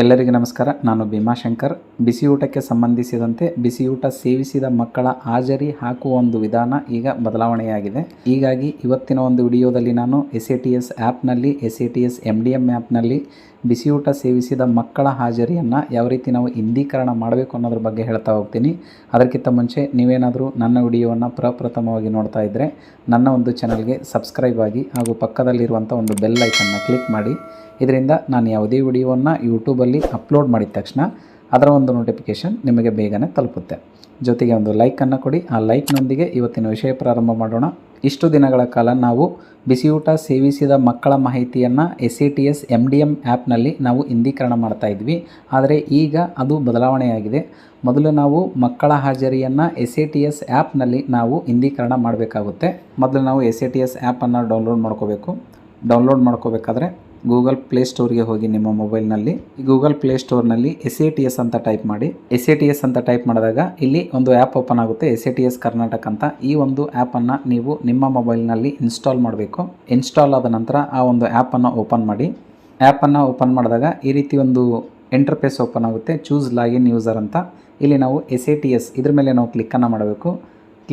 ಎಲ್ಲರಿಗೂ ನಮಸ್ಕಾರ. ನಾನು ಭೀಮಾಶಂಕರ್ ಬಿಸಿಯೂಟಕ್ಕೆ ಸಂಬಂಧಿಸಿದಂತೆ ಬಿಸಿಯೂಟ ಸೇವಿಸಿದ ಮಕ್ಕಳ ಹಾಜರಿ ಹಾಕುವ ಒಂದು ವಿಧಾನ ಈಗ ಬದಲಾವಣೆಯಾಗಿದೆ. ಹೀಗಾಗಿ ಇವತ್ತಿನ ಒಂದು ವಿಡಿಯೋದಲ್ಲಿ ನಾನು ಎಸ್ ಎ ಟಿ ಎಸ್ ಆ್ಯಪ್ನಲ್ಲಿ S A T S M D M ಆ್ಯಪ್ನಲ್ಲಿ ಬಿಸಿ ಊಟ ಸೇವಿಸಿದ ಮಕ್ಕಳ ಹಾಜರಿಯನ್ನು ಯಾವ ರೀತಿ ನಾವು ಹಿಂದೀಕರಣ ಮಾಡಬೇಕು ಅನ್ನೋದ್ರ ಬಗ್ಗೆ ಹೇಳ್ತಾ ಹೋಗ್ತೀನಿ. ಅದಕ್ಕಿಂತ ಮುಂಚೆ ನೀವೇನಾದರೂ ನನ್ನ ವಿಡಿಯೋವನ್ನು ಪ್ರಪ್ರಥಮವಾಗಿ ನೋಡ್ತಾ ಇದ್ದರೆ ನನ್ನ ಒಂದು ಚಾನಲ್ಗೆ ಸಬ್ಸ್ಕ್ರೈಬ್ ಆಗಿ ಹಾಗೂ ಪಕ್ಕದಲ್ಲಿರುವಂಥ ಒಂದು ಬೆಲ್ ಐಕನ್ನ ಕ್ಲಿಕ್ ಮಾಡಿ. ಇದರಿಂದ ನಾನು ಯಾವುದೇ ವಿಡಿಯೋವನ್ನು ಯೂಟ್ಯೂಬಲ್ಲಿ ಅಪ್ಲೋಡ್ ಮಾಡಿದ ತಕ್ಷಣ ಅದರ ಒಂದು ನೋಟಿಫಿಕೇಷನ್ ನಿಮಗೆ ಬೇಗನೆ ತಲುಪುತ್ತೆ. ಜೊತೆಗೆ ಒಂದು ಲೈಕನ್ನು ಕೊಡಿ. ಆ ಲೈಕ್ನೊಂದಿಗೆ ಇವತ್ತಿನ ವಿಷಯ ಪ್ರಾರಂಭ ಮಾಡೋಣ. ಇಷ್ಟು ದಿನಗಳ ಕಾಲ ನಾವು ಬಿಸಿಯೂಟ ಸೇವಿಸಿದ ಮಕ್ಕಳ ಮಾಹಿತಿಯನ್ನು S C T S M D M ಆ್ಯಪ್ನಲ್ಲಿ ನಾವು ಹಿಂದೀಕರಣ ಮಾಡ್ತಾ ಇದ್ವಿ. ಆದರೆ ಈಗ ಅದು ಬದಲಾವಣೆಯಾಗಿದೆ. ಮೊದಲು ನಾವು ಮಕ್ಕಳ ಹಾಜರಿಯನ್ನು ಎಸ್ ಎ ಟಿ ಎಸ್ ಆ್ಯಪ್ನಲ್ಲಿ ನಾವು ಹಿಂದೀಕರಣ ಮಾಡಬೇಕಾಗುತ್ತೆ. ಮೊದಲು ನಾವು ಎಸ್ ಎ ಟಿ ಎಸ್ ಆ್ಯಪನ್ನು ಡೌನ್ಲೋಡ್ ಮಾಡ್ಕೋಬೇಕು. ಡೌನ್ಲೋಡ್ ಮಾಡ್ಕೋಬೇಕಾದ್ರೆ ಗೂಗಲ್ ಪ್ಲೇಸ್ಟೋರ್ಗೆ ಹೋಗಿ ನಿಮ್ಮ ಮೊಬೈಲ್ನಲ್ಲಿ ಗೂಗಲ್ ಪ್ಲೇಸ್ಟೋರ್ನಲ್ಲಿ ಎಸ್ ಎ ಟಿ ಎಸ್ ಅಂತ ಟೈಪ್ ಮಾಡಿ. ಎಸ್ ಎ ಟಿ ಎಸ್ ಅಂತ ಟೈಪ್ ಮಾಡಿದಾಗ ಇಲ್ಲಿ ಒಂದು ಆ್ಯಪ್ ಓಪನ್ ಆಗುತ್ತೆ S A T S Karnataka ಅಂತ. ಈ ಒಂದು ಆ್ಯಪನ್ನು ನೀವು ನಿಮ್ಮ ಮೊಬೈಲ್ನಲ್ಲಿ ಇನ್ಸ್ಟಾಲ್ ಮಾಡಬೇಕು. ಇನ್ಸ್ಟಾಲ್ ಆದ ನಂತರ ಆ ಒಂದು ಆ್ಯಪನ್ನು ಓಪನ್ ಮಾಡಿ. ಆ್ಯಪನ್ನು ಓಪನ್ ಮಾಡಿದಾಗ ಈ ರೀತಿ ಒಂದು ಎಂಟರ್ಪೇಸ್ ಓಪನ್ ಆಗುತ್ತೆ ಚೂಸ್ ಲಾಗಿನ್ ಯೂಸರ್ ಅಂತ. ಇಲ್ಲಿ ನಾವು ಎಸ್ ಎ ಟಿ ಎಸ್ ಇದ್ರ ಮೇಲೆ ನಾವು ಕ್ಲಿಕ್ಕನ್ನು ಮಾಡಬೇಕು.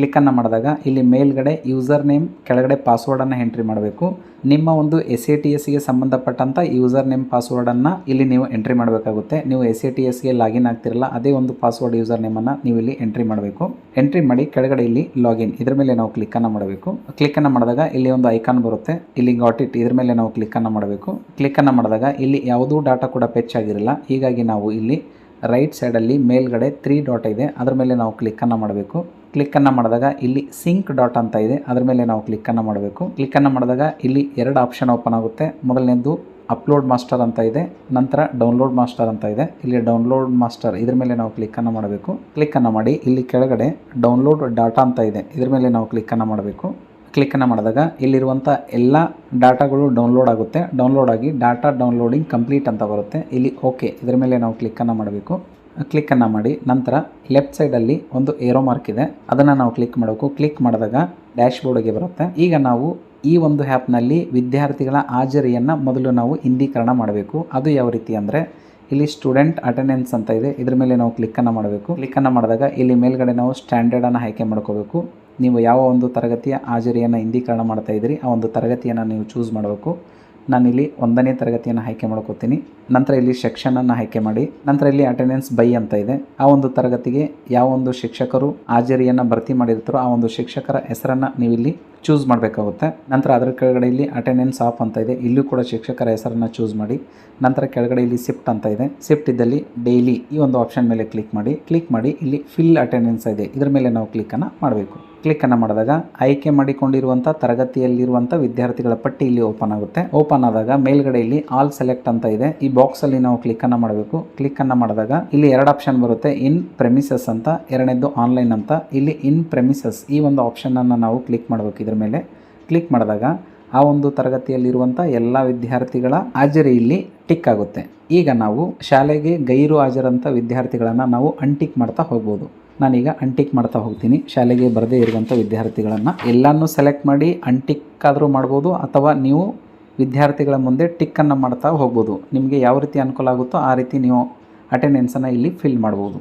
ಕ್ಲಿಕ್ಕನ್ನು ಮಾಡಿದಾಗ ಇಲ್ಲಿ ಮೇಲ್ಗಡೆ ಯೂಸರ್ ನೇಮ್, ಕೆಳಗಡೆ ಪಾಸ್ವರ್ಡನ್ನು ಎಂಟ್ರಿ ಮಾಡಬೇಕು. ನಿಮ್ಮ ಒಂದು ಎಸ್ ಎ ಟಿ ಎಸ್ಗೆ ಸಂಬಂಧಪಟ್ಟಂಥ ಯೂಸರ್ ನೇಮ್, ಪಾಸ್ವರ್ಡನ್ನು ಇಲ್ಲಿ ನೀವು ಎಂಟ್ರಿ ಮಾಡಬೇಕಾಗುತ್ತೆ. ನೀವು ಎಸ್ ಎ ಟಿ ಎಸ್ಗೆ ಲಾಗಿನ್ ಆಗ್ತಿರಲ್ಲ, ಅದೇ ಒಂದು ಪಾಸ್ವರ್ಡ್ ಯೂಸರ್ ನೇಮನ್ನು ನೀವು ಇಲ್ಲಿ ಎಂಟ್ರಿ ಮಾಡಬೇಕು. ಎಂಟ್ರಿ ಮಾಡಿ ಕೆಳಗಡೆ ಇಲ್ಲಿ ಲಾಗಿನ್, ಇದ್ರ ಮೇಲೆ ನಾವು ಕ್ಲಿಕ್ಕನ್ನು ಮಾಡಬೇಕು. ಕ್ಲಿಕ್ಕನ್ನು ಮಾಡಿದಾಗ ಇಲ್ಲಿ ಒಂದು ಐಕಾನ್ ಬರುತ್ತೆ, ಇಲ್ಲಿ ಗಾಟ್ ಇಟ್ ಇದ್ರ ಮೇಲೆ ನಾವು ಕ್ಲಿಕ್ಕನ್ನು ಮಾಡಬೇಕು. ಕ್ಲಿಕ್ಕನ್ನು ಮಾಡಿದಾಗ ಇಲ್ಲಿ ಯಾವುದೂ ಡಾಟಾ ಕೂಡ ಪೆಚ್ ಆಗಿರಲ್ಲ, ಹೀಗಾಗಿ ನಾವು ಇಲ್ಲಿ ರೈಟ್ ಸೈಡಲ್ಲಿ ಮೇಲ್ಗಡೆ ತ್ರೀ ಡಾಟ್ ಇದೆ, ಅದರ ಮೇಲೆ ನಾವು ಕ್ಲಿಕ್ಕನ್ನು ಮಾಡಬೇಕು. ಕ್ಲಿಕ್ಕನ್ನು ಮಾಡಿದಾಗ ಇಲ್ಲಿ ಸಿಂಕ್ ಡಾಟ್ ಅಂತ ಇದೆ. ಅದರ ಮೇಲೆ ನಾವು ಕ್ಲಿಕ್ಕನ್ನು ಮಾಡಬೇಕು. ಕ್ಲಿಕ್ಕನ್ನು ಮಾಡಿದಾಗ ಇಲ್ಲಿ ಎರಡು ಆಪ್ಷನ್ ಓಪನ್ ಆಗುತ್ತೆ. ಮೊದಲನೇದು ಅಪ್ಲೋಡ್ ಮಾಸ್ಟರ್ ಅಂತ ಇದೆ. ನಂತರ ಡೌನ್ಲೋಡ್ ಮಾಸ್ಟರ್ ಅಂತ ಇದೆ. ಇಲ್ಲಿ ಡೌನ್ಲೋಡ್ ಮಾಸ್ಟರ್ ಇದ್ರ ಮೇಲೆ ನಾವು ಕ್ಲಿಕ್ಕನ್ನು ಮಾಡಬೇಕು. ಕ್ಲಿಕ್ಕನ್ನು ಮಾಡಿ ಇಲ್ಲಿ ಕೆಳಗಡೆ ಡೌನ್ಲೋಡ್ ಡಾಟಾ ಅಂತ ಇದೆ. ಇದ್ರ ಮೇಲೆ ನಾವು ಕ್ಲಿಕ್ಕನ್ನು ಮಾಡಬೇಕು. ಕ್ಲಿಕ್ಕನ್ನು ಮಾಡಿದಾಗ ಇಲ್ಲಿರುವಂಥ ಎಲ್ಲ ಡಾಟಾಗಳು ಡೌನ್ಲೋಡ್ ಆಗುತ್ತೆ. ಡೌನ್ಲೋಡ್ ಆಗಿ ಡಾಟಾ ಡೌನ್ಲೋಡಿಂಗ್ ಕಂಪ್ಲೀಟ್ ಅಂತ ಬರುತ್ತೆ. ಇಲ್ಲಿ ಓಕೆ ಇದರ ಮೇಲೆ ನಾವು ಕ್ಲಿಕ್ಕನ್ನು ಮಾಡಬೇಕು. ಕ್ಲಿಕ್ಕನ್ನು ಮಾಡಿ, ನಂತರ ಲೆಫ್ಟ್ ಸೈಡಲ್ಲಿ ಒಂದು ಏರೋ ಮಾರ್ಕ್ ಇದೆ. ಅದನ್ನು ನಾವು ಕ್ಲಿಕ್ ಮಾಡಬೇಕು ಕ್ಲಿಕ್ ಮಾಡಿದಾಗ ಡ್ಯಾಶ್ ಬೋರ್ಡ್ಗೆ ಬರುತ್ತೆ. ಈಗ ನಾವು ಈ ಒಂದು ಆ್ಯಪ್ನಲ್ಲಿ ವಿದ್ಯಾರ್ಥಿಗಳ ಹಾಜರಿಯನ್ನು ಮೊದಲು ನಾವು ಹಿಂದೀಕರಣ ಮಾಡಬೇಕು. ಅದು ಯಾವ ರೀತಿ ಅಂದರೆ, ಇಲ್ಲಿ ಸ್ಟೂಡೆಂಟ್ ಅಟೆಂಡೆನ್ಸ್ ಅಂತ ಇದೆ. ಇದ್ರ ಮೇಲೆ ನಾವು ಕ್ಲಿಕ್ಕನ್ನು ಮಾಡಬೇಕು. ಕ್ಲಿಕ್ಕನ್ನು ಮಾಡಿದಾಗ ಇಲ್ಲಿ ಮೇಲ್ಗಡೆ ನಾವು ಸ್ಟ್ಯಾಂಡರ್ಡನ್ನು ಆಯ್ಕೆ ಮಾಡ್ಕೋಬೇಕು. ನೀವು ಯಾವ ಒಂದು ತರಗತಿಯ ಹಾಜರಿಯನ್ನು ಹಿಂದೀಕರಣ ಮಾಡ್ತಾ ಇದ್ದೀರಿ, ಆ ಒಂದು ತರಗತಿಯನ್ನು ನೀವು ಚೂಸ್ ಮಾಡಬೇಕು. ನಾನಿಲ್ಲಿ ಒಂದನೇ ತರಗತಿಯನ್ನು ಆಯ್ಕೆ ಮಾಡ್ಕೋತೀನಿ. ನಂತರ ಇಲ್ಲಿ ಸೆಕ್ಷನನ್ನು ಆಯ್ಕೆ ಮಾಡಿ, ನಂತರ ಇಲ್ಲಿ ಅಟೆಂಡೆನ್ಸ್ ಬೈ ಅಂತ ಇದೆ. ಆ ಒಂದು ತರಗತಿಗೆ ಯಾವ ಒಂದು ಶಿಕ್ಷಕರು ಹಾಜರಿಯನ್ನು ಭರ್ತಿ ಮಾಡಿರ್ತಾರೋ ಆ ಒಂದು ಶಿಕ್ಷಕರ ಹೆಸರನ್ನು ನೀವು ಇಲ್ಲಿ ಚೂಸ್ ಮಾಡಬೇಕಾಗುತ್ತೆ. ನಂತರ ಅದರ ಕೆಳಗಡೆ ಇಲ್ಲಿ ಅಟೆಂಡೆನ್ಸ್ ಆಫ್ ಅಂತ ಇದೆ. ಇಲ್ಲೂ ಕೂಡ ಶಿಕ್ಷಕರ ಹೆಸರನ್ನು ಚೂಸ್ ಮಾಡಿ, ನಂತರ ಕೆಳಗಡೆ ಇಲ್ಲಿ ಶಿಫ್ಟ್ ಅಂತ ಇದೆ. ಶಿಫ್ಟ್ ಇದ್ದಲ್ಲಿ ಡೈಲಿ ಈ ಒಂದು ಆಪ್ಷನ್ ಮೇಲೆ ಕ್ಲಿಕ್ ಮಾಡಿ ಕ್ಲಿಕ್ ಮಾಡಿ ಇಲ್ಲಿ ಫಿಲ್ ಅಟೆಂಡೆನ್ಸ್ ಇದೆ. ಇದರ ಮೇಲೆ ನಾವು ಕ್ಲಿಕ್ಕನ್ನು ಮಾಡಬೇಕು. ಕ್ಲಿಕ್ಕನ್ನು ಮಾಡಿದಾಗ ಆಯ್ಕೆ ಮಾಡಿಕೊಂಡಿರುವಂಥ ತರಗತಿಯಲ್ಲಿರುವಂಥ ವಿದ್ಯಾರ್ಥಿಗಳ ಪಟ್ಟಿ ಇಲ್ಲಿ ಓಪನ್ ಆಗುತ್ತೆ. ಓಪನ್ ಆದಾಗ ಮೇಲ್ಗಡೆ ಇಲ್ಲಿ ಆಲ್ ಸೆಲೆಕ್ಟ್ ಅಂತ ಇದೆ. ಈ ಬಾಕ್ಸಲ್ಲಿ ನಾವು ಕ್ಲಿಕ್ಕನ್ನು ಮಾಡಬೇಕು. ಕ್ಲಿಕ್ಕನ್ನು ಮಾಡಿದಾಗ ಇಲ್ಲಿ ಎರಡು ಆಪ್ಷನ್ ಬರುತ್ತೆ. ಇನ್ ಪ್ರೆಮಿಸಸ್ ಅಂತ, ಎರಡನೇದು ಆನ್ಲೈನ್ ಅಂತ. ಇಲ್ಲಿ ಇನ್ ಪ್ರೆಮಿಸಸ್ ಈ ಒಂದು ಆಪ್ಷನನ್ನು ನಾವು ಕ್ಲಿಕ್ ಮಾಡಬೇಕು ಇದ್ರ ಮೇಲೆ. ಕ್ಲಿಕ್ ಮಾಡಿದಾಗ ಆ ಒಂದು ತರಗತಿಯಲ್ಲಿರುವಂಥ ಎಲ್ಲ ವಿದ್ಯಾರ್ಥಿಗಳ ಹಾಜರಿ ಇಲ್ಲಿ ಟಿಕ್ ಆಗುತ್ತೆ. ಈಗ ನಾವು ಶಾಲೆಗೆ ಗೈರು ಹಾಜರಂಥ ವಿದ್ಯಾರ್ಥಿಗಳನ್ನು ನಾವು ಅಂಟಿಕ್ ಮಾಡ್ತಾ ಹೋಗ್ಬೋದು. ನಾನೀಗ ಅಂಟಿಕ್ ಮಾಡ್ತಾ ಹೋಗ್ತೀನಿ. ಶಾಲೆಗೆ ಬರದೇ ಇರುವಂಥ ವಿದ್ಯಾರ್ಥಿಗಳನ್ನು ಎಲ್ಲನೂ ಸೆಲೆಕ್ಟ್ ಮಾಡಿ ಅನ್ಟಿಕ್ ಆದರೂ ಮಾಡ್ಬೋದು ಅಥವಾ ನೀವು ವಿದ್ಯಾರ್ಥಿಗಳ ಮುಂದೆ ಟಿಕ್ಕನ್ನು ಮಾಡ್ತಾ ಹೋಗ್ಬೋದು. ನಿಮಗೆ ಯಾವ ರೀತಿ ಅನುಕೂಲ ಆಗುತ್ತೋ ಆ ರೀತಿ ನೀವು ಅಟೆಂಡೆನ್ಸನ್ನು ಇಲ್ಲಿ ಫಿಲ್ ಮಾಡ್ಬೋದು.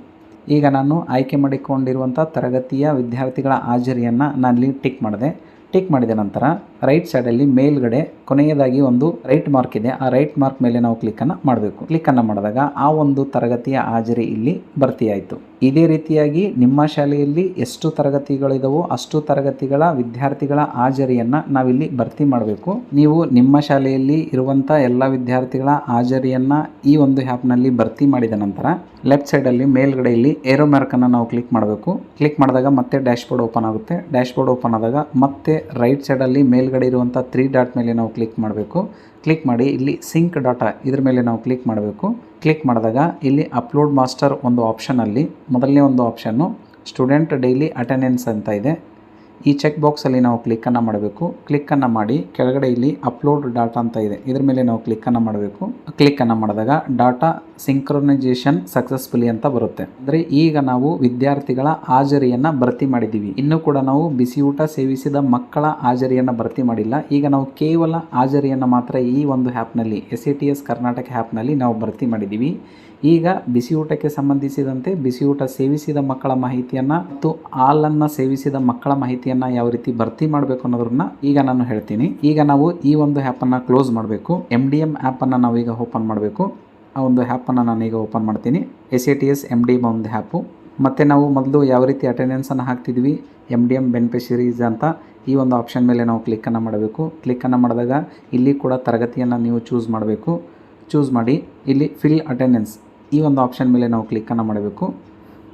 ಈಗ ನಾನು ಆಯ್ಕೆ ಮಾಡಿಕೊಂಡಿರುವಂಥ ತರಗತಿಯ ವಿದ್ಯಾರ್ಥಿಗಳ ಹಾಜರಿಯನ್ನು ಇಲ್ಲಿ ಟಿಕ್ ಮಾಡಿದೆ. ಟಿಕ್ ಮಾಡಿದ ನಂತರ ರೈಟ್ ಸೈಡಲ್ಲಿ ಮೇಲ್ಗಡೆ ಕೊನೆಯದಾಗಿ ಒಂದು ರೈಟ್ ಮಾರ್ಕ್ ಇದೆ. ಆ ರೈಟ್ ಮಾರ್ಕ್ ಮೇಲೆ ನಾವು ಕ್ಲಿಕ್ಕನ್ನು ಮಾಡಬೇಕು. ಕ್ಲಿಕ್ಕನ್ನು ಮಾಡಿದಾಗ ಆ ಒಂದು ತರಗತಿಯ ಹಾಜರಿ ಇಲ್ಲಿ ಭರ್ತಿಯಾಯಿತು. ಇದೇ ರೀತಿಯಾಗಿ ನಿಮ್ಮ ಶಾಲೆಯಲ್ಲಿ ಎಷ್ಟು ತರಗತಿಗಳಿದವೋ ಅಷ್ಟು ತರಗತಿಗಳ ವಿದ್ಯಾರ್ಥಿಗಳ ಹಾಜರಿಯನ್ನು ನಾವಿಲ್ಲಿ ಭರ್ತಿ ಮಾಡಬೇಕು. ನೀವು ನಿಮ್ಮ ಶಾಲೆಯಲ್ಲಿ ಇರುವಂಥ ಎಲ್ಲ ವಿದ್ಯಾರ್ಥಿಗಳ ಹಾಜರಿಯನ್ನು ಈ ಒಂದು ಆ್ಯಪ್ನಲ್ಲಿ ಭರ್ತಿ ಮಾಡಿದ ನಂತರ ಲೆಫ್ಟ್ ಸೈಡಲ್ಲಿ ಮೇಲ್ಗಡೆ ಇಲ್ಲಿ ಏರೋ ಮಾರ್ಕನ್ನು ನಾವು ಕ್ಲಿಕ್ ಮಾಡಬೇಕು. ಕ್ಲಿಕ್ ಮಾಡಿದಾಗ ಮತ್ತೆ ಡ್ಯಾಶ್ ಬೋರ್ಡ್ ಓಪನ್ ಆಗುತ್ತೆ. ಡ್ಯಾಶ್ ಬೋರ್ಡ್ ಓಪನ್ ಆದಾಗ ಮತ್ತೆ ರೈಟ್ ಸೈಡಲ್ಲಿ ಮೇಲ್ಗಡೆ ಇರುವಂಥ ತ್ರೀ ಡಾಟ್ ಮೇಲೆ ನಾವು ಕ್ಲಿಕ್ ಮಾಡಬೇಕು. ಕ್ಲಿಕ್ ಮಾಡಿ ಇಲ್ಲಿ ಸಿಂಕ್ ಡಾಟಾ ಇದ್ರ ಮೇಲೆ ನಾವು ಕ್ಲಿಕ್ ಮಾಡಬೇಕು. ಕ್ಲಿಕ್ ಮಾಡಿದಾಗ ಇಲ್ಲಿ ಅಪ್ಲೋಡ್ ಮಾಸ್ಟರ್ ಒಂದು ಆಪ್ಷನಲ್ಲಿ ಮೊದಲನೇ ಒಂದು ಆಪ್ಷನ್ನು ಸ್ಟೂಡೆಂಟ್ ಡೈಲಿ ಅಟೆಂಡೆನ್ಸ್ ಅಂತ ಇದೆ. ಈ ಚೆಕ್ ಬಾಕ್ಸಲ್ಲಿ ನಾವು ಕ್ಲಿಕ್ಕನ್ನು ಮಾಡಬೇಕು. ಕ್ಲಿಕ್ಕನ್ನು ಮಾಡಿ ಕೆಳಗಡೆ ಇಲ್ಲಿ ಅಪ್ಲೋಡ್ ಡಾಟಾ ಅಂತ ಇದೆ. ಇದರ ಮೇಲೆ ನಾವು ಕ್ಲಿಕ್ಕನ್ನು ಮಾಡಬೇಕು. ಕ್ಲಿಕ್ಕನ್ನು ಮಾಡಿದಾಗ ಡಾಟಾ ಸಿಂಕ್ರೊನೈಸೇಷನ್ ಸಕ್ಸಸ್ಫುಲಿ ಅಂತ ಬರುತ್ತೆ. ಅಂದರೆ ಈಗ ನಾವು ವಿದ್ಯಾರ್ಥಿಗಳ ಹಾಜರಿಯನ್ನು ಭರ್ತಿ ಮಾಡಿದ್ದೀವಿ. ಇನ್ನೂ ಕೂಡ ನಾವು ಬಿಸಿಯೂಟ ಸೇವಿಸಿದ ಮಕ್ಕಳ ಹಾಜರಿಯನ್ನು ಭರ್ತಿ ಮಾಡಿಲ್ಲ. ಈಗ ನಾವು ಕೇವಲ ಹಾಜರಿಯನ್ನು ಮಾತ್ರ ಈ ಒಂದು ಆ್ಯಪ್ನಲ್ಲಿ S A T S Karnataka ಆ್ಯಪ್ನಲ್ಲಿ ನಾವು ಭರ್ತಿ ಮಾಡಿದ್ದೀವಿ. ಈಗ ಬಿಸಿಯೂಟಕ್ಕೆ ಸಂಬಂಧಿಸಿದಂತೆ, ಬಿಸಿಯೂಟ ಸೇವಿಸಿದ ಮಕ್ಕಳ ಮಾಹಿತಿಯನ್ನು ಮತ್ತು ಹಾಲನ್ನು ಸೇವಿಸಿದ ಮಕ್ಕಳ ಮಾಹಿತಿಯನ್ನು ಯಾವ ರೀತಿ ಭರ್ತಿ ಮಾಡಬೇಕು ಅನ್ನೋದನ್ನ ಈಗ ನಾನು ಹೇಳ್ತೀನಿ. ಈಗ ನಾವು ಈ ಒಂದು ಆ್ಯಪನ್ನು ಕ್ಲೋಸ್ ಮಾಡಬೇಕು. ಎಂ ಡಿ ಎಂ ಆ್ಯಪನ್ನು ನಾವು ಈಗ ಓಪನ್ ಮಾಡಬೇಕು. ಆ ಒಂದು ಆ್ಯಪನ್ನು ನಾನು ಈಗ ಓಪನ್ ಮಾಡ್ತೀನಿ. S A T S M D M ಒಂದು ಆ್ಯಪು ಮತ್ತು ನಾವು ಮೊದಲು ಯಾವ ರೀತಿ ಅಟೆಂಡೆನ್ಸನ್ನು ಹಾಕ್ತಿದ್ವಿ ಎಂ ಡಿ ಎಂ ಬೆನಿಫಿಷರೀಸ್ ಅಂತ, ಈ ಒಂದು ಆಪ್ಷನ್ ಮೇಲೆ ನಾವು ಕ್ಲಿಕ್ಕನ್ನು ಮಾಡಬೇಕು. ಕ್ಲಿಕ್ಕನ್ನು ಮಾಡಿದಾಗ ಇಲ್ಲಿ ಕೂಡ ತರಗತಿಯನ್ನು ನೀವು ಚೂಸ್ ಮಾಡಬೇಕು. ಚೂಸ್ ಮಾಡಿ, ಇಲ್ಲಿ ಫಿಲ್ ಅಟೆಂಡೆನ್ಸ್ ಈ ಒಂದು ಆಪ್ಷನ್ ಮೇಲೆ ನಾವು ಕ್ಲಿಕ್ಕನ್ನು ಮಾಡಬೇಕು.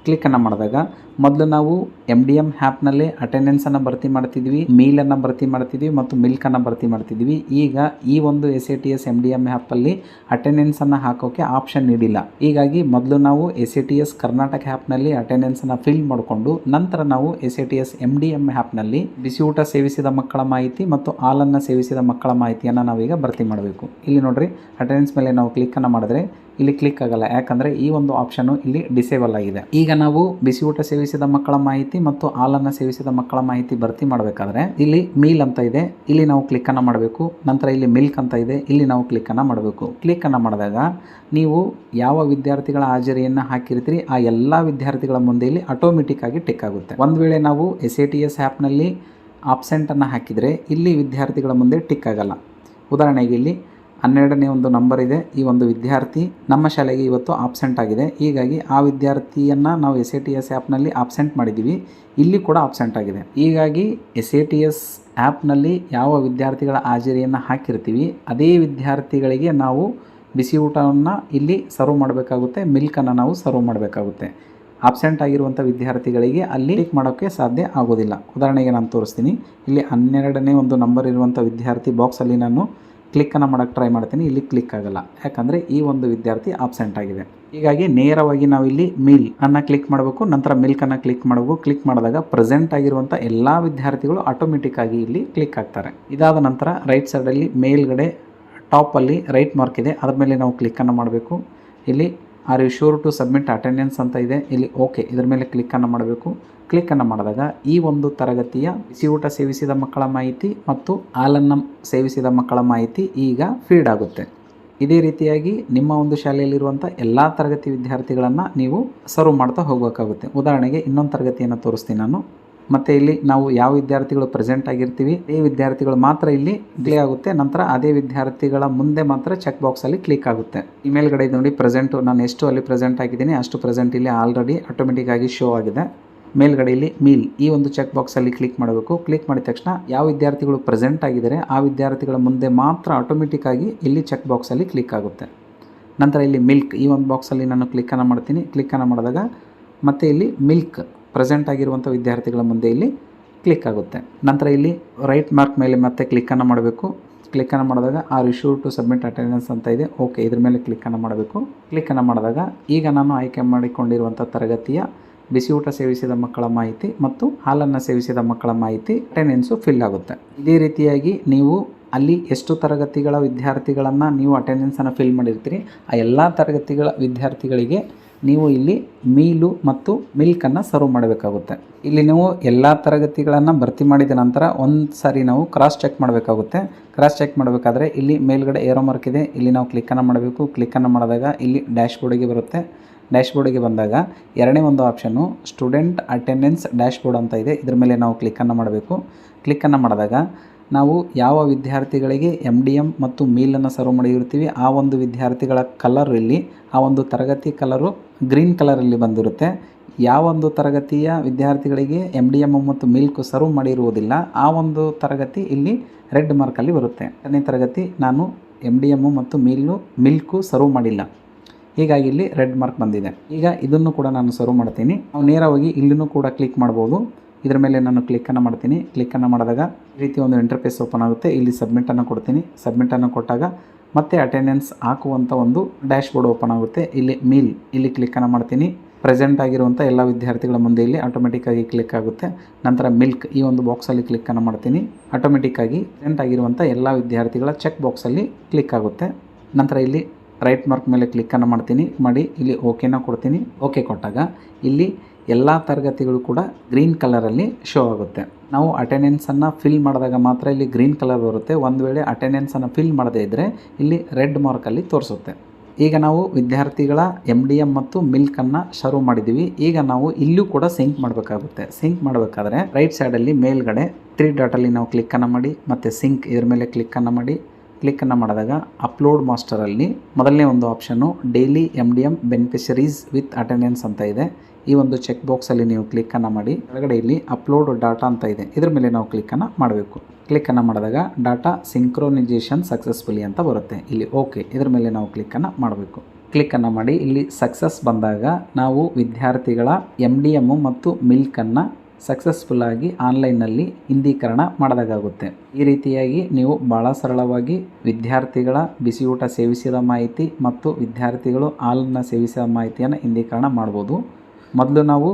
ಕ್ಲಿಕ್ಕನ್ನು ಮಾಡಿದಾಗ ಮೊದಲು ನಾವು ಎಂ ಡಿ ಎಂ ಆ್ಯಪ್ನಲ್ಲೇ ಅಟೆಂಡೆನ್ಸನ್ನು ಭರ್ತಿ ಮಾಡ್ತಿದ್ವಿ ಮೀಲನ್ನು ಭರ್ತಿ ಮಾಡ್ತಿದ್ವಿ ಮತ್ತು ಮಿಲ್ಕನ್ನು ಭರ್ತಿ ಮಾಡ್ತಿದ್ವಿ. ಈಗ ಈ ಒಂದು S A T S M D M ಆ್ಯಪಲ್ಲಿ ಅಟೆಂಡೆನ್ಸನ್ನು ಹಾಕೋಕ್ಕೆ ಆಪ್ಷನ್ ನೀಡಿಲ್ಲ. ಹೀಗಾಗಿ ಮೊದಲು ನಾವು S A T S Karnataka ಆ್ಯಪ್ನಲ್ಲಿ ಅಟೆಂಡೆನ್ಸನ್ನು ಫಿಲ್ ಮಾಡಿಕೊಂಡು, ನಂತರ ನಾವು S A T S M D M ಆ್ಯಪ್ನಲ್ಲಿ ಬಿಸಿ ಊಟ ಸೇವಿಸಿದ ಮಕ್ಕಳ ಮಾಹಿತಿ ಮತ್ತು ಹಾಲನ್ನು ಸೇವಿಸಿದ ಮಕ್ಕಳ ಮಾಹಿತಿಯನ್ನು ನಾವೀಗ ಭರ್ತಿ ಮಾಡಬೇಕು. ಇಲ್ಲಿ ನೋಡ್ರಿ ಅಟೆಂಡೆನ್ಸ್ ಮೇಲೆ ನಾವು ಕ್ಲಿಕ್ಕನ್ನು ಮಾಡಿದ್ರೆ ಇಲ್ಲಿ ಕ್ಲಿಕ್ ಆಗಲ್ಲ. ಯಾಕಂದರೆ ಈ ಒಂದು ಆಪ್ಷನ್ ಇಲ್ಲಿ ಡಿಸೇಬಲ್ ಆಗಿದೆ. ಈಗ ನಾವು ಬಿಸಿ ಊಟ ಸೇವಿಸಿದ ಮಕ್ಕಳ ಮಾಹಿತಿ ಮತ್ತು ಹಾಲನ್ನು ಸೇವಿಸಿದ ಮಕ್ಕಳ ಮಾಹಿತಿ ಭರ್ತಿ ಮಾಡಬೇಕಾದ್ರೆ ಇಲ್ಲಿ ಮೀಲ್ ಅಂತ ಇದೆ. ಇಲ್ಲಿ ನಾವು ಕ್ಲಿಕ್ಕನ್ನು ಮಾಡಬೇಕು. ನಂತರ ಇಲ್ಲಿ ಮಿಲ್ಕ್ ಅಂತ ಇದೆ. ಇಲ್ಲಿ ನಾವು ಕ್ಲಿಕ್ಕನ್ನು ಮಾಡಬೇಕು. ಕ್ಲಿಕ್ಕನ್ನು ಮಾಡಿದಾಗ ನೀವು ಯಾವ ವಿದ್ಯಾರ್ಥಿಗಳ ಹಾಜರಿಯನ್ನು ಹಾಕಿರ್ತೀರಿ? ಆ ಎಲ್ಲ ವಿದ್ಯಾರ್ಥಿಗಳ ಮುಂದೆ ಇಲ್ಲಿ ಆಟೋಮೆಟಿಕ್ ಆಗಿ ಟಿಕ್ ಆಗುತ್ತೆ. ಒಂದು ವೇಳೆ ನಾವು ಎಸ್ ಎ ಟಿ ಎಸ್ ಆ್ಯಪ್ನಲ್ಲಿ ಆಬ್ಸೆಂಟನ್ನು ಹಾಕಿದರೆ ಇಲ್ಲಿ ವಿದ್ಯಾರ್ಥಿಗಳ ಮುಂದೆ ಟಿಕ್ ಆಗಲ್ಲ. ಉದಾಹರಣೆಗೆ ಇಲ್ಲಿ ಹನ್ನೆರಡನೇ ಒಂದು ನಂಬರ್ ಇದೆ. ಈ ಒಂದು ವಿದ್ಯಾರ್ಥಿ ನಮ್ಮ ಶಾಲೆಗೆ ಇವತ್ತು ಆಬ್ಸೆಂಟ್ ಆಗಿದೆ. ಹೀಗಾಗಿ ಆ ವಿದ್ಯಾರ್ಥಿಯನ್ನು ನಾವು ಎಸ್ ಎ ಟಿ ಎಸ್ ಆ್ಯಪ್ನಲ್ಲಿ ಆಬ್ಸೆಂಟ್ ಮಾಡಿದ್ದೀವಿ ಇಲ್ಲಿ ಕೂಡ ಆಬ್ಸೆಂಟ್ ಆಗಿದೆ. ಹೀಗಾಗಿ ಎಸ್ ಎ ಟಿ ಎಸ್ ಆ್ಯಪ್ನಲ್ಲಿ ಯಾವ ವಿದ್ಯಾರ್ಥಿಗಳ ಹಾಜರಿಯನ್ನು ಹಾಕಿರ್ತೀವಿ, ಅದೇ ವಿದ್ಯಾರ್ಥಿಗಳಿಗೆ ನಾವು ಬಿಸಿ ಊಟವನ್ನು ಇಲ್ಲಿ ಸರ್ವ್ ಮಾಡಬೇಕಾಗುತ್ತೆ ಮಿಲ್ಕನ್ನು ನಾವು ಸರ್ವ್ ಮಾಡಬೇಕಾಗುತ್ತೆ. ಆಬ್ಸೆಂಟ್ ಆಗಿರುವಂಥ ವಿದ್ಯಾರ್ಥಿಗಳಿಗೆ ಅಲ್ಲಿ ಕ್ಲಿಕ್ ಮಾಡೋಕ್ಕೆ ಸಾಧ್ಯ ಆಗೋದಿಲ್ಲ. ಉದಾಹರಣೆಗೆ ನಾನು ತೋರಿಸ್ತೀನಿ. ಇಲ್ಲಿ ಹನ್ನೆರಡನೇ ಒಂದು ನಂಬರ್ ಇರುವಂಥ ವಿದ್ಯಾರ್ಥಿ ಬಾಕ್ಸಲ್ಲಿ ನಾನು ಕ್ಲಿಕ್ಕನ್ನು ಮಾಡೋಕ್ಕೆ ಟ್ರೈ ಮಾಡ್ತೀನಿ, ಇಲ್ಲಿ ಕ್ಲಿಕ್ ಆಗಲ್ಲ. ಯಾಕಂದರೆ ಈ ಒಂದು ವಿದ್ಯಾರ್ಥಿ ಆಬ್ಸೆಂಟ್ ಆಗಿದೆ. ಹೀಗಾಗಿ ನೇರವಾಗಿ ನಾವು ಇಲ್ಲಿ ಮಿಲ್ ಅನ್ನು ಕ್ಲಿಕ್ ಮಾಡಬೇಕು, ನಂತರ ಮಿಲ್ಕನ್ನು ಕ್ಲಿಕ್ ಮಾಡಬೇಕು. ಕ್ಲಿಕ್ ಮಾಡಿದಾಗ ಪ್ರೆಸೆಂಟ್ ಆಗಿರುವಂಥ ಎಲ್ಲ ವಿದ್ಯಾರ್ಥಿಗಳು ಆಟೋಮೆಟಿಕ್ ಆಗಿ ಇಲ್ಲಿ ಕ್ಲಿಕ್ ಆಗ್ತಾರೆ. ಇದಾದ ನಂತರ ರೈಟ್ ಸೈಡಲ್ಲಿ ಮೇಲ್ಗಡೆ ಟಾಪಲ್ಲಿ ರೈಟ್ ಮಾರ್ಕ್ ಇದೆ. ಅದ್ರ ಮೇಲೆ ನಾವು ಕ್ಲಿಕ್ಕನ್ನು ಮಾಡಬೇಕು. ಇಲ್ಲಿ are you sure to submit attendance ಅಂತ ಇದೆ. ಇಲ್ಲಿ ಓಕೆ ಇದರ ಮೇಲೆ ಕ್ಲಿಕ್ಕನ್ನು ಮಾಡಬೇಕು. ಕ್ಲಿಕ್ಕನ್ನು ಮಾಡಿದಾಗ ಈ ಒಂದು ತರಗತಿಯ ಬಿಸಿ ಊಟ ಸೇವಿಸಿದ ಮಕ್ಕಳ ಮಾಹಿತಿ ಮತ್ತು ಹಾಲನ್ನು ಸೇವಿಸಿದ ಮಕ್ಕಳ ಮಾಹಿತಿ ಈಗ ಫೀಡ್ ಆಗುತ್ತೆ. ಇದೇ ರೀತಿಯಾಗಿ ನಿಮ್ಮ ಒಂದು ಶಾಲೆಯಲ್ಲಿರುವಂಥ ಎಲ್ಲ ತರಗತಿ ವಿದ್ಯಾರ್ಥಿಗಳನ್ನು ನೀವು ಸರ್ವ್ ಮಾಡ್ತಾ ಹೋಗಬೇಕಾಗುತ್ತೆ. ಉದಾಹರಣೆಗೆ ಇನ್ನೊಂದು ತರಗತಿಯನ್ನು ತೋರಿಸ್ತೀನಿ ನಾನು. ಮತ್ತು ಇಲ್ಲಿ ನಾವು ಯಾವ ವಿದ್ಯಾರ್ಥಿಗಳು ಪ್ರೆಸೆಂಟ್ ಆಗಿರ್ತೀವಿ ಈ ವಿದ್ಯಾರ್ಥಿಗಳು ಮಾತ್ರ ಇಲ್ಲಿ ಡಿಲೇ ಆಗುತ್ತೆ. ನಂತರ ಅದೇ ವಿದ್ಯಾರ್ಥಿಗಳ ಮುಂದೆ ಮಾತ್ರ ಚೆಕ್ ಬಾಕ್ಸಲ್ಲಿ ಕ್ಲಿಕ್ ಆಗುತ್ತೆ. ಈ ಮೇಲ್ಗಡೆ ಇದು ನೋಡಿ ಪ್ರೆಸೆಂಟು ನಾನು ಎಷ್ಟು ಅಲ್ಲಿ ಪ್ರೆಸೆಂಟ್ ಆಗಿದ್ದೀನಿ, ಅಷ್ಟು ಪ್ರೆಸೆಂಟ್ ಇಲ್ಲಿ ಆಲ್ರೆಡಿ ಆಟೋಮೆಟಿಕ್ ಆಗಿ ಶೋ ಆಗಿದೆ. ಮೇಲ್ಗಡೆಯಲ್ಲಿ ಮೀಲ್ ಈ ಒಂದು ಚೆಕ್ ಬಾಕ್ಸಲ್ಲಿ ಕ್ಲಿಕ್ ಮಾಡಬೇಕು. ಕ್ಲಿಕ್ ಮಾಡಿದ ತಕ್ಷಣ ಯಾವ ವಿದ್ಯಾರ್ಥಿಗಳು ಪ್ರೆಸೆಂಟ್ ಆಗಿದ್ದಾರೆ, ಆ ವಿದ್ಯಾರ್ಥಿಗಳ ಮುಂದೆ ಮಾತ್ರ ಆಟೋಮೆಟಿಕ್ ಆಗಿ ಇಲ್ಲಿ ಚೆಕ್ ಬಾಕ್ಸಲ್ಲಿ ಕ್ಲಿಕ್ ಆಗುತ್ತೆ. ನಂತರ ಇಲ್ಲಿ ಮಿಲ್ಕ್ ಈ ಒಂದು ಬಾಕ್ಸಲ್ಲಿ ನಾನು ಕ್ಲಿಕ್ಕನ್ನು ಮಾಡ್ತೀನಿ. ಕ್ಲಿಕ್ಕನ್ನು ಮಾಡಿದಾಗ ಮತ್ತು ಇಲ್ಲಿ ಮಿಲ್ಕ್ ಪ್ರೆಸೆಂಟ್ ಆಗಿರುವಂಥ ವಿದ್ಯಾರ್ಥಿಗಳ ಮುಂದೆ ಇಲ್ಲಿ ಕ್ಲಿಕ್ ಆಗುತ್ತೆ. ನಂತರ ಇಲ್ಲಿ ರೈಟ್ ಮಾರ್ಕ್ ಮೇಲೆ ಮತ್ತೆ ಕ್ಲಿಕ್ಕನ್ನು ಮಾಡಬೇಕು. ಕ್ಲಿಕ್ಕನ್ನು ಮಾಡಿದಾಗ are you sure to submit attendance ಅಂತ ಇದೆ. ಓಕೆ ಇದ್ರ ಮೇಲೆ ಕ್ಲಿಕ್ಕನ್ನು ಮಾಡಬೇಕು. ಕ್ಲಿಕ್ಕನ್ನು ಮಾಡಿದಾಗ ಈಗ ನಾನು ಆಯ್ಕೆ ಮಾಡಿಕೊಂಡಿರುವಂಥ ತರಗತಿಯ ಬಿಸಿ ಊಟ ಸೇವಿಸಿದ ಮಕ್ಕಳ ಮಾಹಿತಿ ಮತ್ತು ಹಾಲನ್ನು ಸೇವಿಸಿದ ಮಕ್ಕಳ ಮಾಹಿತಿ ಅಟೆಂಡೆನ್ಸು ಫಿಲ್ ಆಗುತ್ತೆ. ಇದೇ ರೀತಿಯಾಗಿ ನೀವು ಅಲ್ಲಿ ಎಷ್ಟು ತರಗತಿಗಳ ವಿದ್ಯಾರ್ಥಿಗಳನ್ನು ನೀವು ಅಟೆಂಡೆನ್ಸನ್ನು ಫಿಲ್ ಮಾಡಿರ್ತೀರಿ, ಆ ಎಲ್ಲ ತರಗತಿಗಳ ವಿದ್ಯಾರ್ಥಿಗಳಿಗೆ ನೀವು ಇಲ್ಲಿ ಮೀಲು ಮತ್ತು ಮಿಲ್ಕನ್ನು ಸರ್ವ್ ಮಾಡಬೇಕಾಗುತ್ತೆ. ಇಲ್ಲಿ ನೀವು ಎಲ್ಲ ತರಗತಿಗಳನ್ನು ಭರ್ತಿ ಮಾಡಿದ ನಂತರ ಒಂದು ಸಾರಿ ನಾವು ಕ್ರಾಸ್ ಚೆಕ್ ಮಾಡಬೇಕಾಗುತ್ತೆ. ಕ್ರಾಸ್ ಚೆಕ್ ಮಾಡಬೇಕಾದ್ರೆ ಇಲ್ಲಿ ಮೇಲ್ಗಡೆ ಏರೋ ಮಾರ್ಕ್ ಇದೆ, ಇಲ್ಲಿ ನಾವು ಕ್ಲಿಕ್ಕನ್ನು ಮಾಡಬೇಕು. ಕ್ಲಿಕ್ಕನ್ನು ಮಾಡಿದಾಗ ಇಲ್ಲಿ ಡ್ಯಾಶ್ ಬೋರ್ಡಿಗೆ ಬರುತ್ತೆ. ಡ್ಯಾಶ್ ಬೋರ್ಡಿಗೆ ಬಂದಾಗ ಎರಡನೇ ಒಂದು ಆಪ್ಷನ್ನು ಸ್ಟೂಡೆಂಟ್ ಅಟೆಂಡೆನ್ಸ್ ಡ್ಯಾಶ್ ಬೋರ್ಡ್ ಅಂತ ಇದೆ. ಇದ್ರ ಮೇಲೆ ನಾವು ಕ್ಲಿಕ್ಕನ್ನು ಮಾಡಬೇಕು. ಕ್ಲಿಕ್ಕನ್ನು ಮಾಡಿದಾಗ ನಾವು ಯಾವ ವಿದ್ಯಾರ್ಥಿಗಳಿಗೆ ಎಂ ಡಿ ಎಂ ಮತ್ತು ಮೀಲನ್ನು ಸರ್ವ್ ಮಾಡಿರ್ತೀವಿ ಆ ಒಂದು ವಿದ್ಯಾರ್ಥಿಗಳ ಕಲರ್ ಇಲ್ಲಿ, ಆ ಒಂದು ತರಗತಿ ಕಲರು ಗ್ರೀನ್ ಕಲರಲ್ಲಿ ಬಂದಿರುತ್ತೆ. ಯಾವ ಒಂದು ತರಗತಿಯ ವಿದ್ಯಾರ್ಥಿಗಳಿಗೆ ಎಂ ಡಿ ಎಂ ಮತ್ತು ಮಿಲ್ಕ್ ಸರ್ವ್ ಮಾಡಿರುವುದಿಲ್ಲ, ಆ ಒಂದು ತರಗತಿ ಇಲ್ಲಿ ರೆಡ್ ಮಾರ್ಕಲ್ಲಿ ಬರುತ್ತೆ. ಎರಡನೇ ತರಗತಿ ನಾನು ಎಂ ಡಿ ಎಮ್ಮು ಮತ್ತು ಮೀಲು ಮಿಲ್ಕು ಸರ್ವ್ ಮಾಡಿಲ್ಲ. ಹೀಗಾಗಿ ಇಲ್ಲಿ ರೆಡ್ ಮಾರ್ಕ್ ಬಂದಿದೆ. ಈಗ ಇದನ್ನು ಕೂಡ ನಾನು ಸರ್ವ್ ಮಾಡ್ತೀನಿ. ನಾವು ನೇರವಾಗಿ ಇಲ್ಲಿನೂ ಕೂಡ ಕ್ಲಿಕ್ ಮಾಡ್ಬೋದು. ಇದರ ಮೇಲೆ ನಾನು ಕ್ಲಿಕ್ಕನ್ನು ಮಾಡ್ತೀನಿ. ಕ್ಲಿಕ್ಕನ್ನು ಮಾಡಿದಾಗ ಈ ರೀತಿ ಒಂದು ಇಂಟರ್ಫೇಸ್ ಓಪನ್ ಆಗುತ್ತೆ. ಇಲ್ಲಿ ಸಬ್ಮಿಟನ್ನು ಕೊಡ್ತೀನಿ. ಸಬ್ಮಿಟನ್ನು ಕೊಟ್ಟಾಗ ಮತ್ತೆ ಅಟೆಂಡೆನ್ಸ್ ಹಾಕುವಂಥ ಒಂದು ಡ್ಯಾಶ್ ಬೋರ್ಡ್ ಓಪನ್ ಆಗುತ್ತೆ. ಇಲ್ಲಿ ಮೀಲ್ ಇಲ್ಲಿ ಕ್ಲಿಕ್ಕನ್ನು ಮಾಡ್ತೀನಿ. ಪ್ರೆಸೆಂಟ್ ಆಗಿರುವಂಥ ಎಲ್ಲ ವಿದ್ಯಾರ್ಥಿಗಳ ಮುಂದೆ ಇಲ್ಲಿ ಆಟೋಮೆಟಿಕ್ಕಾಗಿ ಕ್ಲಿಕ್ ಆಗುತ್ತೆ. ನಂತರ ಮಿಲ್ಕ್ ಈ ಒಂದು ಬಾಕ್ಸಲ್ಲಿ ಕ್ಲಿಕ್ಕನ್ನು ಮಾಡ್ತೀನಿ. ಆಟೋಮೆಟಿಕ್ಕಾಗಿ ಪ್ರೆಸೆಂಟ್ ಆಗಿರುವಂಥ ಎಲ್ಲ ವಿದ್ಯಾರ್ಥಿಗಳ ಚೆಕ್ ಬಾಕ್ಸಲ್ಲಿ ಕ್ಲಿಕ್ ಆಗುತ್ತೆ. ನಂತರ ಇಲ್ಲಿ ರೈಟ್ ಮಾರ್ಕ್ ಮೇಲೆ ಕ್ಲಿಕ್ಕನ್ನು ಮಾಡ್ತೀನಿ. ಮಾಡಿ, ಇಲ್ಲಿ ಓಕೆನ ಕೊಡ್ತೀನಿ. ಓಕೆ ಕೊಟ್ಟಾಗ ಇಲ್ಲಿ ಎಲ್ಲ ತರಗತಿಗಳು ಕೂಡ ಗ್ರೀನ್ ಕಲರಲ್ಲಿ ಶೋ ಆಗುತ್ತೆ. ನಾವು ಅಟೆಂಡೆನ್ಸನ್ನು ಫಿಲ್ ಮಾಡಿದಾಗ ಮಾತ್ರ ಇಲ್ಲಿ ಗ್ರೀನ್ ಕಲರ್ ಬರುತ್ತೆ. ಒಂದು ವೇಳೆ ಅಟೆಂಡೆನ್ಸನ್ನು ಫಿಲ್ ಮಾಡದೇ ಇದ್ದರೆ ಇಲ್ಲಿ ರೆಡ್ ಮಾರ್ಕಲ್ಲಿ ತೋರಿಸುತ್ತೆ. ಈಗ ನಾವು ವಿದ್ಯಾರ್ಥಿಗಳ ಎಂ ಡಿ ಎಂ ಮತ್ತು ಮಿಲ್ಕನ್ನು ಶರು ಮಾಡಿದ್ದೀವಿ ಈಗ ನಾವು ಇಲ್ಲೂ ಕೂಡ ಸಿಂಕ್ ಮಾಡಬೇಕಾಗುತ್ತೆ. ಸಿಂಕ್ ಮಾಡಬೇಕಾದ್ರೆ ರೈಟ್ ಸೈಡಲ್ಲಿ ಮೇಲ್ಗಡೆ ತ್ರೀ ಡಾಟಲ್ಲಿ ನಾವು ಕ್ಲಿಕ್ಕನ್ನು ಮಾಡಿ, ಮತ್ತು ಸಿಂಕ್ ಇದ್ರ ಮೇಲೆ ಕ್ಲಿಕ್ಕನ್ನು ಮಾಡಿ. ಕ್ಲಿಕ್ಕನ್ನು ಮಾಡಿದಾಗ ಅಪ್ಲೋಡ್ ಮಾಸ್ಟರಲ್ಲಿ ಮೊದಲನೇ ಒಂದು option daily M D M beneficiaries with attendance ಅಂತ ಇದೆ. ಈ ಒಂದು ಚೆಕ್ ಬಾಕ್ಸಲ್ಲಿ ನೀವು ಕ್ಲಿಕ್ಕನ್ನು ಮಾಡಿ ಒಳಗಡೆ ಇಲ್ಲಿ ಅಪ್ಲೋಡ್ ಡಾಟಾ ಅಂತ ಇದೆ. ಇದ್ರ ಮೇಲೆ ನಾವು ಕ್ಲಿಕ್ಕನ್ನು ಮಾಡಬೇಕು. ಕ್ಲಿಕ್ಕನ್ನು ಮಾಡಿದಾಗ ಡಾಟಾ ಸಿಂಕ್ರೋನೈಸೇಷನ್ ಸಕ್ಸಸ್ಫುಲಿ ಅಂತ ಬರುತ್ತೆ. ಇಲ್ಲಿ ಓಕೆ ಇದ್ರ ಮೇಲೆ ನಾವು ಕ್ಲಿಕ್ಕನ್ನು ಮಾಡಬೇಕು. ಕ್ಲಿಕ್ಕನ್ನು ಮಾಡಿ, ಇಲ್ಲಿ ಸಕ್ಸಸ್ ಬಂದಾಗ ನಾವು ವಿದ್ಯಾರ್ಥಿಗಳ ಎಂ ಡಿ ಎಮ್ಮು ಮತ್ತು ಮಿಲ್ಕನ್ನು ಸಕ್ಸಸ್ಫುಲ್ಲಾಗಿ ಆನ್ಲೈನ್ನಲ್ಲಿ ಹಿಂದೀಕರಣ ಮಾಡಿದಾಗುತ್ತೆ ಈ ರೀತಿಯಾಗಿ ನೀವು ಭಾಳ ಸರಳವಾಗಿ ವಿದ್ಯಾರ್ಥಿಗಳ ಬಿಸಿಯೂಟ ಸೇವಿಸಿದ ಮಾಹಿತಿ ಮತ್ತು ವಿದ್ಯಾರ್ಥಿಗಳು ಹಾಲನ್ನು ಸೇವಿಸಿದ ಮಾಹಿತಿಯನ್ನು ಹಿಂದೀಕರಣ ಮಾಡ್ಬೋದು. ಮೊದಲು ನಾವು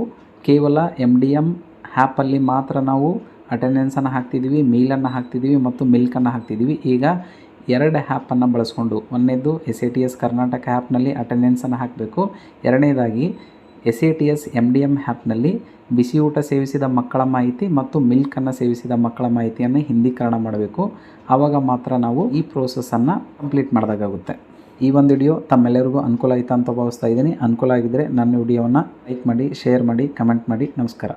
ಕೇವಲ ಎಂ ಡಿ ಎಂ ಆ್ಯಪಲ್ಲಿ ಮಾತ್ರ ನಾವು ಅಟೆಂಡೆನ್ಸನ್ನು ಹಾಕ್ತಿದ್ದೀವಿ ಮೀಲನ್ನು ಹಾಕ್ತಿದ್ದೀವಿ ಮತ್ತು ಮಿಲ್ಕನ್ನು ಹಾಕ್ತಿದ್ದೀವಿ ಈಗ ಎರಡು ಆ್ಯಪನ್ನು ಬಳಸ್ಕೊಂಡು ಒಂದನೇದು S A T S Karnataka ಆ್ಯಪ್ನಲ್ಲಿ ಅಟೆಂಡೆನ್ಸನ್ನು ಹಾಕಬೇಕು. ಎರಡನೇದಾಗಿ S A T S, M D M ಆ್ಯಪ್ನಲ್ಲಿ ಬಿಸಿಯೂಟ ಸೇವಿಸಿದ ಮಕ್ಕಳ ಮಾಹಿತಿ ಮತ್ತು ಮಿಲ್ಕನ್ನು ಸೇವಿಸಿದ ಮಕ್ಕಳ ಮಾಹಿತಿಯನ್ನು ಹಿಂದೀಕರಣ ಮಾಡಬೇಕು. ಆವಾಗ ಮಾತ್ರ ನಾವು ಈ ಪ್ರೋಸೆಸ್ಸನ್ನು ಕಂಪ್ಲೀಟ್ ಮಾಡಿದಾಗುತ್ತೆ ಈ ಒಂದು ವಿಡಿಯೋ ತಮ್ಮೆಲ್ಲರಿಗೂ ಅನುಕೂಲ ಆಯಿತಾ ಅಂತ ಭಾವಿಸ್ತಾ ಇದ್ದೀನಿ. ಅನುಕೂಲ ಆಗಿದ್ದರೆ ನನ್ನ ವಿಡಿಯೋವನ್ನು ಲೈಕ್ ಮಾಡಿ, ಶೇರ್ ಮಾಡಿ, ಕಮೆಂಟ್ ಮಾಡಿ. ನಮಸ್ಕಾರ.